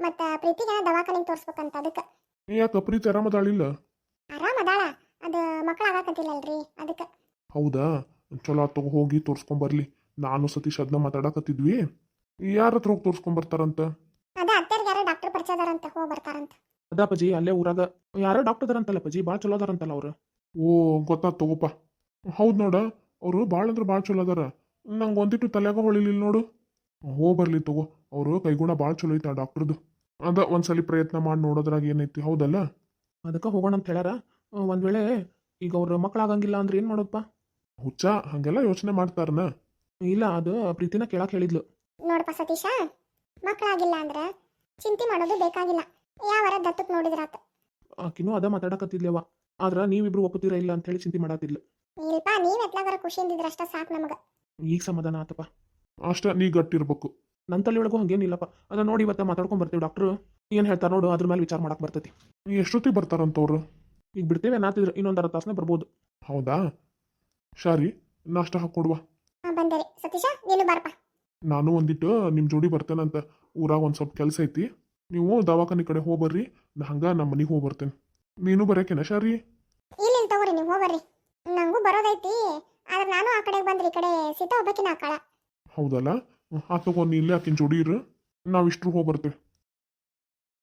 ಮತ್ತ ಪ್ರೀತಿಗೆ ದವಾಖಾನೆ ತೋರ್ಸ್ಬೇಕಂತ ಅದಕ್ಕೆ. ಯಾಕ ಪ್ರೀತಿ ಆರಾಮದಾಳಿಲ್ಲ? ಆರಾಮ ಅದಾಳ ಅದು ಅಲ್ರಿ ಅದಕ್ಕೆ. ಹೌದಾ? ಚಲೋ ಆತ್ ತಗೋ ಹೋಗಿ ತೋರಿಸ್ಕೊಂಬರ್ಲಿ ನಾನು ಸತೀಶ್ ಅದನ್ನ ಮಾತಾಡಕತ್ತಿದ್ವಿ. ಯಾರ ಹತ್ರ ಹೋಗಿ ತೋರಿಸ್ಕೊಂಬರ್ತಾರಂತ ಅದ ಅತ್ತೆರ್ಗೆ ಯಾರೋ ಡಾಕ್ಟರ್ ಪರಿಚಯ ಅದಾರಂತ ಹೋಗಿ ಬರ್ತಾರಂತ. ಅದ ಪಜಿ ಅಲ್ಲೇ ಊರಾಗ. ಯಾರೋ ಡಾಕ್ಟರ್ ಅದಾರಂತಲ್ಲ ಪಜಿ ಭಾಳ ಚಲೋ ಅದಾರಂತಲ್ಲ ಅವ್ರು. ಓ ಗೊತ್ತಾತ್ ತಗೋಪ. ಹೌದ್ ನೋಡ ಅವರು ಭಾಳ ಅಂದ್ರೆ ಭಾಳ ಚಲೋ ಅದಾರ. ನಂಗೆ ಒಂದಿಟ್ಟು ತಲೆಯಾಗ ಹೊಳಿಲಿಲ್ಲ ನೋಡು. ಹೋ ಬರ್ಲಿ ತಗೋ. ಅವರು ಕೈಗುಣ ಭಾಳ ಚಲೋ ಐತೆ ಆ ಡಾಕ್ಟರ್ದು ಅದ ಒಂದ್ಸಲಿ ಪ್ರಯತ್ನ ಮಾಡಿ ನೋಡೋದ್ರಾಗ ಏನೈತಿ ಹೌದಲ್ಲ? ಅದಕ್ಕೆ ಹೋಗೋಣ ಅಂತ ಹೇಳ್ಯಾರ. ಒಂದು ವೇಳೆ ಈಗ ಅವ್ರ ಮಕ್ಕಳಾಗಂಗಿಲ್ಲ ಅಂದ್ರೆ ಏನು ಮಾಡೋದಪ್ಪ ಹುಚ್ಚ ಹಂಗೆಲ್ಲ ಯೋಚನೆ ಮಾಡ್ತಾರನ? ಇಲ್ಲ ಅದು ಪ್ರೀತಿನ ಕೇಳಕ್ ಹೇಳಿದ್ಲು. ನೋಡಪ್ಪ ಸತೀಶ ಮಕ್ಕಳಾಗಿಲ್ಲ ಅಂದ್ರೆ ಚಿಂತೆ ಮಾಡೋದು ಬೇಕಾಗಿಲ್ಲ. ಯಾವರ ದತ್ತಕ್ ನೋಡಿದ್ರಾತ? ಆಕಿನೂ ಅದ ಮಾತಾಡಕತ್ತಿದ್ಲವ ಆದ್ರ ನೀವಿಬ್ರು ಒಪ್ಪುತ್ತೀರಾ ಇಲ್ಲ ಅಂತ ಹೇಳಿ ಚಿಂತೆ ಮಾಡತ್ತಿಲ್ಲ ಇಲ್ಪ ನೀವ್ ಎತ್ಲಾಗರ ಖುಷಿಯಿಂದಿದ್ರಷ್ಟ ಸಾಕ್ ನಮಗ. ಈಗ ಸಮಾಧಾನ ಆತಪ್ಪ. ಅಷ್ಟ ನೀ ಗಟ್ಟಿರ್ಬೇಕು. ನನ್ನ ತಲೆ ಒಳಗೂ ಹಂಗೇನಿಲ್ಲಪ್ಪ ಅದ ನೋಡಿ ಇವತ್ತ ಮಾತಾಡ್ಕೊಂಡ್ ಬರ್ತೀವಿ ಡಾಕ್ಟ್ರು. ಏನ್ ಹೇಳ್ತಾರ ನೋಡು ಅದ್ರ ಮೇಲೆ ವಿಚಾರ ಮಾಡಕ್ ಬರ್ತೈತಿ. ಎಷ್ಟೊತ್ತಿಗೆ ಬರ್ತಾರಂತವ್ರು? ಈಗ ಬಿಡ್ತೇವೆ ನಾತಿದ್ರೆ ಅರ್ಧ ತಾಸನೆ ಬರ್ಬೋದು. ಹೌದಾ? ಶಾರಿ ನಾಷ್ಟ ಹಾಕೊಡುವ ಬಂದೆ ರೀ. ಸತೀಶ ನೀನು ಬಾರಪ್ಪ. ನಾನು ಒಂದಿಟ್ಟು ನಿಮ್ಮ ಜೋಡಿ ಬರ್ತೇನಂತ ಊರಾಗ ಒಂದು ಸ್ವಲ್ಪ ಕೆಲಸ ಐತಿ. ನೀವು ದವಾಖಾನೆ ಕಡೆ ಹೋಗ್ಬರ್ರಿ ನಾ ಹಂಗ ನಮ್ಮ ಮನೆಗೆ ಹೋಗಿ ಬರ್ತೇನೆ ನೀನು ಬರೋಕೇನ ಶಾರಿ? ಇಲ್ಲ ಇಲ್ಲ ತಗೋರಿ ನೀವು ಹೋಗ್ಬರ್ರಿ. ನಂಗೂ ಬರೋದೈತಿ ಆದ್ರೆ ನಾನು ಆ ಕಡೆಗೆ ಬಂದ್ರಿ ಈ ಕಡೆ ಸೀತಾ ಒಬ್ಬಕಿನ ಆಕಳ. ಹೌದಲ್ಲ? ಆ ತಗೋ ನೀ ಇಲ್ಲೇ ಆಕಿನ ಜೋಡಿ ಇರು. ನಾವು ಇಷ್ಟರು ಹೋಗಿ ಬರ್ತೇವೆ